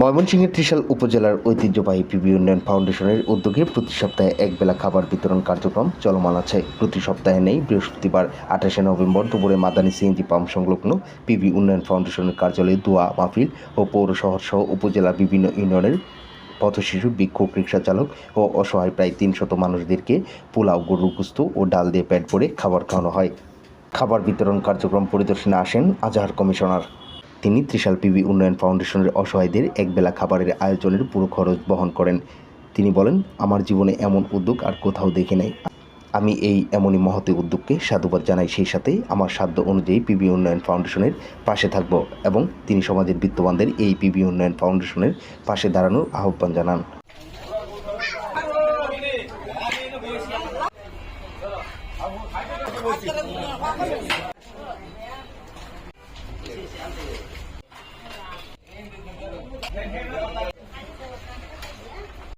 ময়মনসিংহের ত্রিশাল উপজেলার ঐতিহ্যবাহী পিবি উন্নয়ন ফাউন্ডেশনের উদ্যোগে প্রতি সপ্তাহে একবেলা খাবার বিতরণ কার্যক্রম চলমান আছে। প্রতি সপ্তাহে নেই, বৃহস্পতিবার আঠাশে নভেম্বর দুপুরে মাদানী সিএনজি পাম্প সংলগ্ন পিবি উন্নয়ন ফাউন্ডেশনের কার্যালয়ে দোয়া, মাহফিল ও পৌর শহর সহ উপজেলার বিভিন্ন ইউনিয়নের পথশিশু, বিক্ষোভ রিক্সা চালক ও অসহায় প্রায় তিনশত মানুষদেরকে পোলাও, গরুর গুস্ত ও ডাল দিয়ে পেট ভরে খাবার খাওয়ানো হয়। খাবার বিতরণ কার্যক্রম পরিদর্শনে আসেন আজহার কমিশনার। তিনি ত্রিশাল পিবি উন্নয়ন ফাউন্ডেশনের অসহায়দের একবেলা খাবারের আয়োজনের পুরো খরচ বহন করেন। তিনি বলেন, আমার জীবনে এমন উদ্যোগ আর কোথাও দেখি নাই। আমি এই এমনই মহতি উদ্যোগকে সাধুবাদ জানাই, সেই সাথে আমার সাধ্য অনুযায়ী পিবি উন্নয়ন ফাউন্ডেশনের পাশে থাকব এবং তিনি সমাজের বিত্তবানদের এই পিবি উন্নয়ন ফাউন্ডেশনের পাশে দাঁড়ানোর আহ্বান জানান।